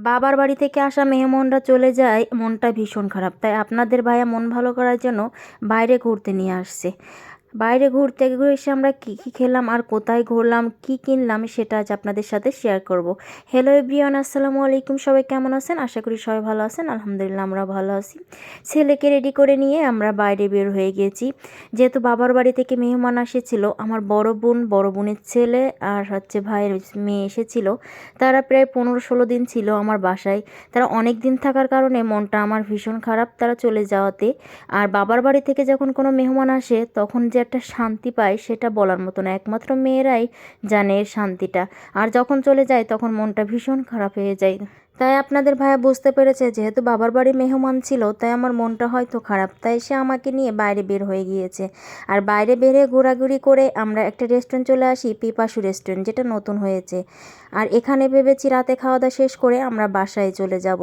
বাবার বাড়ি থেকে আসা মেহমানরা চলে যায়, মনটা ভীষণ খারাপ। তাই আপনাদের ভাইয়া মন ভালো করার জন্য বাইরে ঘুরতে নিয়ে আসছে। বাইরে ঘুরতে ঘুরে এসে আমরা কী কী খেলাম আর কোথায় ঘুরলাম, কি কিনলাম সেটা আজ আপনাদের সাথে শেয়ার করব। হ্যালো এভরিওয়ান আসসালামু আলাইকুম। সবাই কেমন আছেন? আশা করি সবাই ভালো আছেন। আলহামদুলিল্লাহ আমরা ভালো আছি। ছেলেকে রেডি করে নিয়ে আমরা বাইরে বের হয়ে গিয়েছি যেহেতু বাবার বাড়ি থেকে মেহমান এসেছিল আমার বড় বোন, বড় বোনের ছেলে আর হচ্ছে ভাইয়ের মেয়ে এসেছিল। তারা প্রায় পনেরো ষোলো দিন ছিল আমার বাসায়। তারা অনেক দিন থাকার কারণে মনটা আমার ভীষণ খারাপ। তারা চলে যাওয়াতে আর বাবার বাড়ি থেকে যখন কোনো মেহমান আসে, তখন যে একটা শান্তি পায় সেটা বলার মতো না। একমাত্র মেয়েরাই জানে এর শান্তিটা। আর যখন চলে যায় তখন মনটা ভীষণ খারাপ হয়ে যায়। তাই আপনাদের ভাইয়া বুঝতে পেরেছে, যেহেতু বাবার বাড়ি মেহমান ছিল, তাই আমার মনটা হয়তো খারাপ। তাই সে আমাকে নিয়ে বাইরে বের হয়ে গিয়েছে। আর বাইরে বেরে ঘোরাঘুরি করে আমরা একটা রেস্টুরেন্ট চলে আসি, পিপাসু রেস্টুরেন্ট, যেটা নতুন হয়েছে। আর এখানে ভেবেছি রাতে খাওয়া দাওয়া শেষ করে আমরা বাসায় চলে যাব।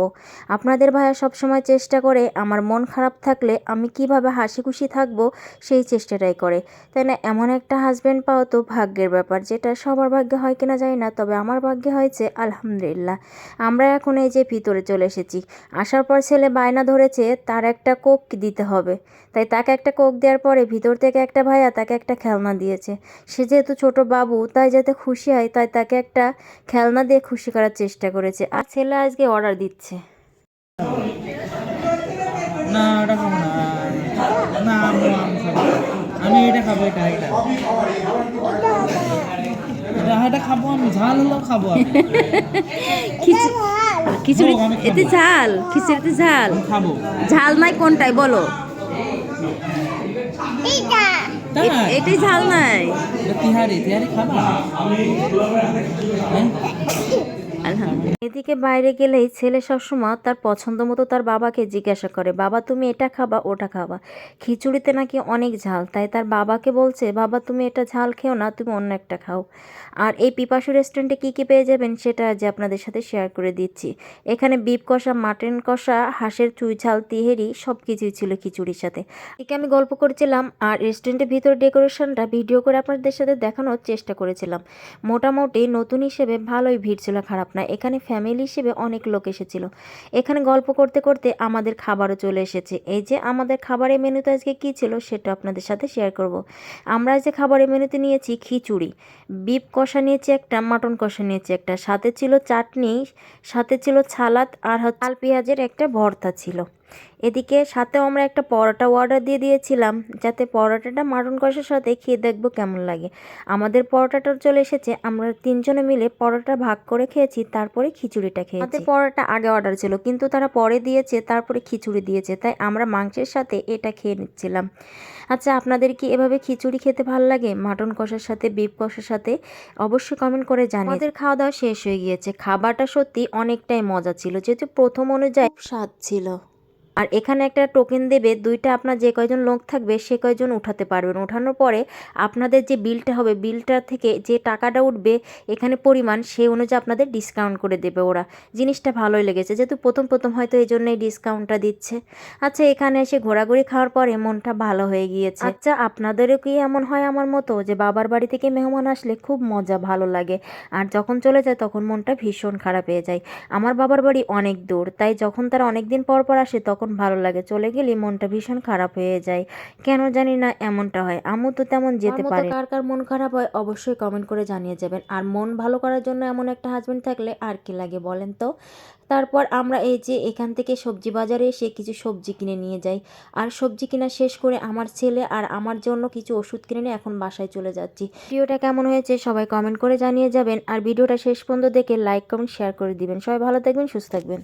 আপনাদের ভাইয়া সবসময় চেষ্টা করে, আমার মন খারাপ থাকলে আমি কীভাবে হাসি খুশি থাকব, সেই চেষ্টাটাই করে। তাই না, এমন একটা হাজব্যান্ড পাওয়া তো ভাগ্যের ব্যাপার, যেটা সবার ভাগ্যে হয় কিনা জানি না, তবে আমার ভাগ্যে হয়েছে আলহামদুলিল্লাহ। আমরা এখন এই যে ভিতরে চলে এসেছি। আসার পর ছেলে বায়না ধরেছে তার একটা কোক দিতে হবে। তাই তাকে একটা কোক দেওয়ার পরে ভিতর থেকে একটা ভাইয়া তাকে একটা খেলনা দিয়েছে। সে যেহেতু ছোট বাবু তাই যাতে খুশি হয় তাই তাকে একটা খেলনা দিয়ে খুশি করার চেষ্টা করেছে। আর ছেলে আজকে অর্ডার দিচ্ছে। না ওটা খাব না। না আমি এটা খাব। এটা এটা এটা। খাব আমি ঝাল হলেও খাব খিচুড়ি। এতে ঝাল খিচুড়িতে ঝাল। ঝাল নাই কোনটাই বলো। এটাই ঝাল নাই। তিহারি তিহারি খাবা? এদিকে বাইরে গেলেই ছেলে সবসময় তার পছন্দ মতো তার বাবাকে জিজ্ঞাসা করে, বাবা, তুমি এটা খাবা, ওটা খাবা? খিচুড়িতে নাকি অনেক ঝাল, তাই তার বাবাকে বলছে, বাবা, তুমি এটা ঝাল খেও না, তুমি অন্য একটা খাও। আর এই পিপাসু রেস্টুরেন্টে কী কী পেয়ে যাবেন সেটা আজ আপনাদের সাথে শেয়ার করে দিচ্ছি। এখানে বিপ কষা, মাটন কষা, হাঁসের চুই ঝাল, তিহেরি সব কিছুই ছিল খিচুড়ির সাথে। এদিকে আমি গল্প করছিলাম আর রেস্টুরেন্টের ভিতরে ডেকোরেশনটা ভিডিও করে আপনাদের সাথে দেখানোর চেষ্টা করেছিলাম। মোটামুটি নতুন হিসেবে ভালোই ভিড় ছিল, খারাপ না, এখানে ফ্যামিলি হিসেবে অনেক লোক এসেছিল। এখানে গল্প করতে করতে আমাদের খাবারও চলে এসেছে। এই যে আমাদের খাবারের মেনুতে আজকে কী ছিল সেটা আপনাদের সাথে শেয়ার করব। আমরা যে খাবারের মেনুতে নিয়েছি খিচুড়ি। বিপ কষা নিয়েছি একটা মাটন কষা নিয়েছি একটা, সাথে ছিল চাটনি, সাথে ছিল ছালাদ আর লাল পেঁয়াজের একটা ভর্তা ছিল। এদিকে সাথেও আমরা একটা পরোটা অর্ডার দিয়ে দিয়েছিলাম, যাতে পরোটাটা মাটন কষার সাথে খেয়ে দেখব কেমন লাগে। আমাদের পরোটাটা চলে এসেছে, আমরা তিনজনে মিলে পরোটা ভাগ করে খেয়েছি, তারপরে খিচুড়িটা খেয়েছি। আমাদের পরোটা আগে অর্ডার ছিল, কিন্তু তারা পরে দিয়েছে, তারপরে খিচুড়ি দিয়েছে, তাই আমরা মাংসের সাথে এটা খেয়ে নিচ্ছিলাম। আচ্ছা আপনাদের কি এভাবে খিচুড়ি খেতে ভালো লাগে? মাটন কষার সাথে, বিফ কষার সাথে? অবশ্যই কমেন্ট করে জানি আমাদের খাওয়া দাওয়া শেষ হয়ে গিয়েছে। খাবারটা সত্যি অনেকটাই মজা ছিল, যেহেতু প্রথম অনুযায়ী স্বাদ ছিল। আর এখানে একটা টোকেন দেবে, দুইটা আপনার যে কয়জন লোক থাকবে, সে কয়জন উঠাতে পারবেন। ওঠানোর পরে আপনাদের যে বিলটা হবে বিলটা থেকে যে টাকাটা উঠবে, এখানে পরিমাণ সেই অনুযায়ী আপনাদের ডিসকাউন্ট করে দেবে ওরা। জিনিসটা ভালোই লেগেছে, যেহেতু প্রথম প্রথম হয়তো এই জন্যই ডিসকাউন্টটা দিচ্ছে। আচ্ছা এখানে এসে ঘোরাঘুরি খাওয়ার পরে মনটা ভালো হয়ে গিয়েছে। আচ্ছা আপনাদেরও কি এমন হয় আমার মতো, যে বাবার বাড়ি থেকে মেহমান আসলে খুব মজা, ভালো লাগে? আর যখন চলে যায়, তখন মনটা ভীষণ খারাপ হয়ে যায়। আমার বাবার বাড়ি অনেক দূর, তাই যখন তারা অনেক দিন পর পর আসে, তখন ভালো লাগে। চলে গেলে মনটা ভীষণ খারাপ হয়ে যায়। কেন জানি না এমনটা হয়। আমু তো তেমন যেতে পারে। কার কার মন খারাপ হয় অবশ্যই কমেন্ট করে জানিয়ে যাবেন। আর মন ভালো করার জন্য এমন একটা হাজব্যান্ড থাকলে আর কি লাগে বলেন তো? তারপর আমরা এই যে এখান থেকে সবজি বাজারে এসে কিছু সবজি কিনে নিয়ে যাই। আর সবজি কিনা শেষ করে আমার ছেলে আর আমার জন্য কিছু ওষুধ কিনে নিয়ে এখন বাসায় চলে যাচ্ছি। ভিডিওটা কেমন হয়েছে সবাই কমেন্ট করে জানিয়ে যাবেন। আর ভিডিওটা শেষ পর্যন্ত দেখে লাইক কমেন্ট শেয়ার করে দিবেন। সবাই ভালো থাকবেন সুস্থ থাকবেন।